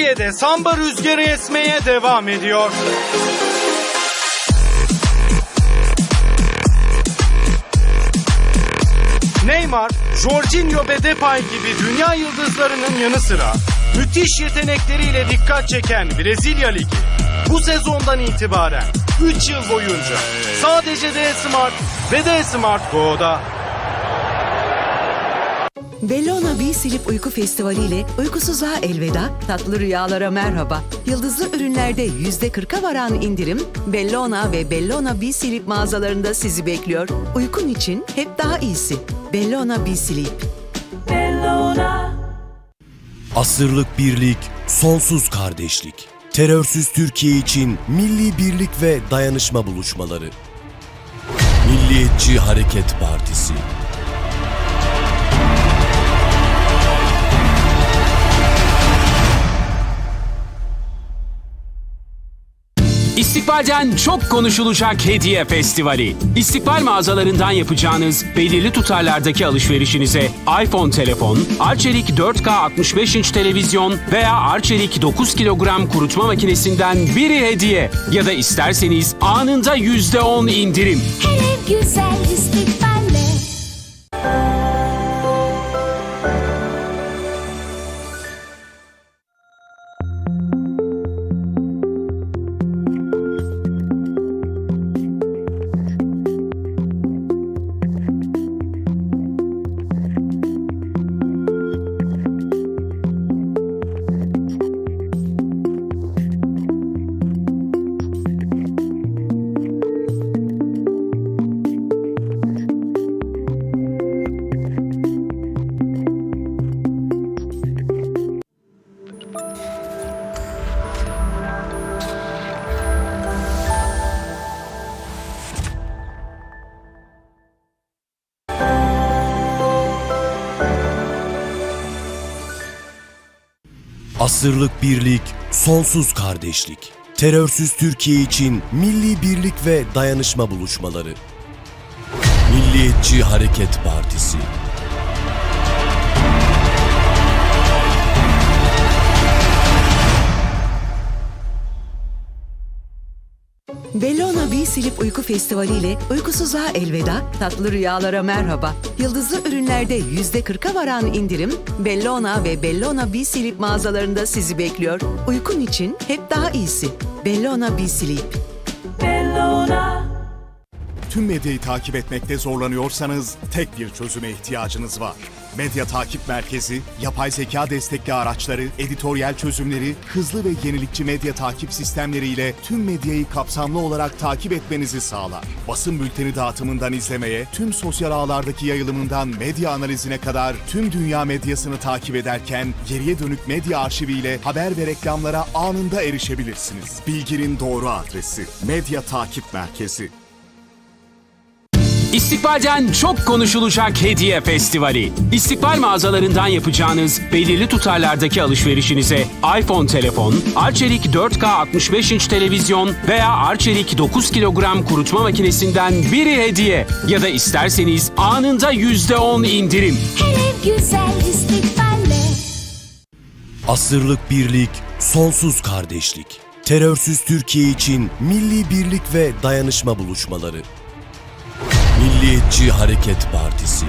Türkiye'de samba rüzgarı esmeye devam ediyor. Neymar, Jorginho ve Depay gibi dünya yıldızlarının yanı sıra müthiş yetenekleriyle dikkat çeken Brezilya Ligi bu sezondan itibaren 3 yıl boyunca sadece D-Smart ve D-Smart Go'da Bellona Bee Silip Uyku Festivali ile uykusuzluğa elveda, tatlı rüyalara merhaba. Yıldızlı ürünlerde %40'a varan indirim, Bellona ve Bellona Bee Silip mağazalarında sizi bekliyor. Uykun için hep daha iyisi. Bellona Bee Silip. Asırlık birlik, sonsuz kardeşlik. Terörsüz Türkiye için milli birlik ve dayanışma buluşmaları. Milliyetçi Hareket Partisi. İstikbal'den çok konuşulacak hediye festivali. İstikbal mağazalarından yapacağınız belirli tutarlardaki alışverişinize iPhone telefon, Arçelik 4K 65 inç televizyon veya Arçelik 9 kilogram kurutma makinesinden biri hediye. Ya da isterseniz anında %10 indirim. Her ev güzel istikballe. Asırlık birlik, sonsuz kardeşlik. Terörsüz Türkiye için milli birlik ve dayanışma buluşmaları. Milliyetçi Hareket Partisi. Bellona Bee Silip Uyku Festivali ile uykusuzluğa elveda, tatlı rüyalara merhaba. Yıldızlı ürünlerde %40'a varan indirim, Bellona ve Bellona Bee Silip mağazalarında sizi bekliyor. Uykun için hep daha iyisi. Bellona Bee Silip. Tüm medyayı takip etmekte zorlanıyorsanız tek bir çözüme ihtiyacınız var. Medya Takip Merkezi, yapay zeka destekli araçları, editoryal çözümleri, hızlı ve yenilikçi medya takip sistemleriyle tüm medyayı kapsamlı olarak takip etmenizi sağlar. Basın bülteni dağıtımından izlemeye, tüm sosyal ağlardaki yayılımından medya analizine kadar tüm dünya medyasını takip ederken geriye dönük medya arşiviyle haber ve reklamlara anında erişebilirsiniz. Bilginin doğru adresi Medya Takip Merkezi. İstikbal'den çok konuşulacak hediye festivali. İstikbal mağazalarından yapacağınız belirli tutarlardaki alışverişinize iPhone telefon, Arçelik 4K 65 inç televizyon veya Arçelik 9 kilogram kurutma makinesinden biri hediye. Ya da isterseniz anında %10 indirim. Her ev güzel istikballe. Asırlık birlik, sonsuz kardeşlik. Terörsüz Türkiye için milli birlik ve dayanışma buluşmaları. Milliyetçi Hareket Partisi.